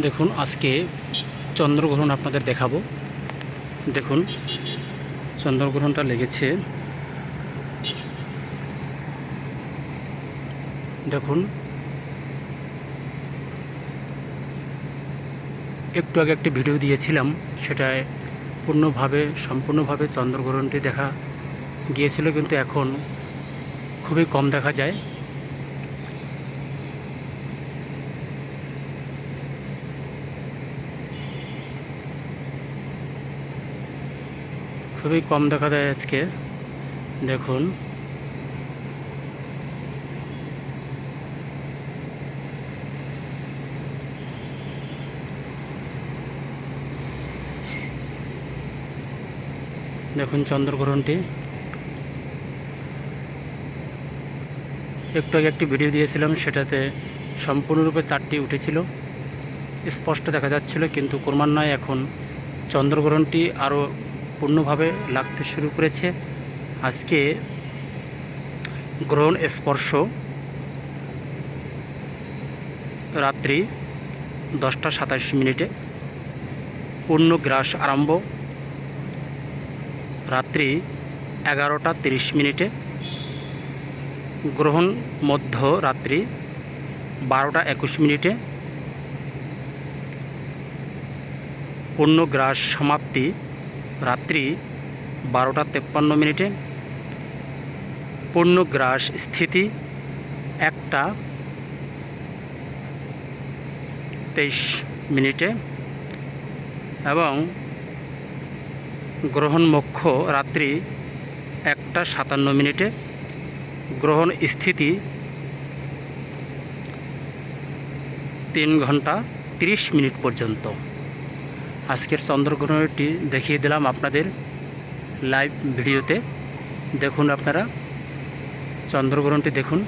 দেখুন, আজকে চন্দ্রগ্রহণ আপনাদের দেখাবো। দেখুন, চন্দ্রগ্রহণটা লেগেছে। দেখুন, একটু আগে একটি ভিডিও দিয়েছিলাম, সেটায় পূর্ণভাবে, সম্পূর্ণভাবে চন্দ্রগ্রহণটি দেখা গিয়েছিল, কিন্তু এখন খুবই কম দেখা যায়। খুবই কম দেখা যায় আজকে। দেখুন। দেখুন চন্দ্রগ্রহণটি। একটু আগে একটি ভিডিও দিয়েছিলাম, সেটাতে সম্পূর্ণরূপে চারটি উঠেছিল। স্পষ্ট দেখা যাচ্ছিল, কিন্তু ক্রমান্বয়ে এখন চন্দ্রগ্রহণটি আরও পূর্ণভাবে লাগতে শুরু করেছে। আজকে গ্রহণ স্পর্শ রাত্রি দশটা সাতাশ মিনিটে। পূর্ণ গ্রাস আরম্ভ রাত্রি এগারোটা তিরিশ মিনিটে। গ্রহণ মধ্য রাত্রি বারোটা একুশ মিনিটে। পূর্ণগ্রাস সমাপ্তি রাত্রি বারোটা তেপ্পান্ন মিনিটে পূর্ণগ্রাস স্থিতি একটা তেইশ মিনিটে এবং গ্রহণ মোক্ষ রাত্রি একটা সাতান্ন মিনিটে। গ্রহণ স্থিতি তিন ঘণ্টা তিরিশ মিনিট পর্যন্ত। আজকের চন্দ্রগ্রহণটি দেখিয়ে দিলাম আপনাদের লাইভ ভিডিওতে। দেখুন আপনারা চন্দ্রগ্রহণটি দেখুন।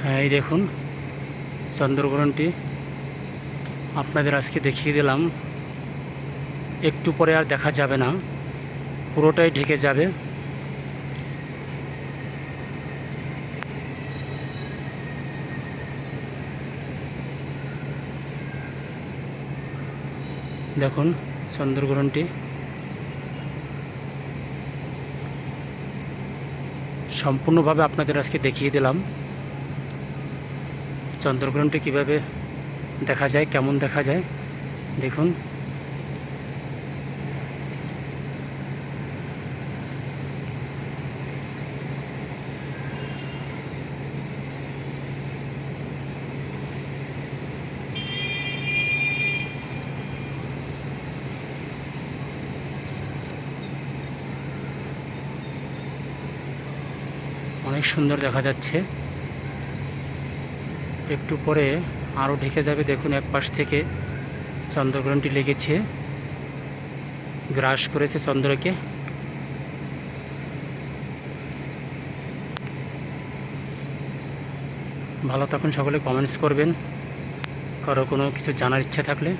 হ্যাঁ এই দেখুন। চন্দ্রগ্রহণটি আপনাদের আজকে দেখিয়ে দিলাম। একটু পরে আর দেখা যাবে না। পুরোটাই ঢেকে যাবে। দেখুন চন্দ্রগ্রহণটি। সম্পূর্ণভাবে আপনাদের আজকে দেখিয়ে দিলাম। চন্দ্রগ্রহণটি কীভাবে দেখা যায় কেমন দেখা যায় দেখুন। অনেক সুন্দর দেখা যাচ্ছে। একটু পরে আরও ঢেকে যাবে, দেখুন এক পাশ থেকে চন্দ্রগ্রহণটি লেগেছে। গ্রাস করেছে চন্দ্রকে। ভালো থাকুন সকলে কমেন্টস করবেন। কারও কোনো কিছু জানার ইচ্ছা থাকলে।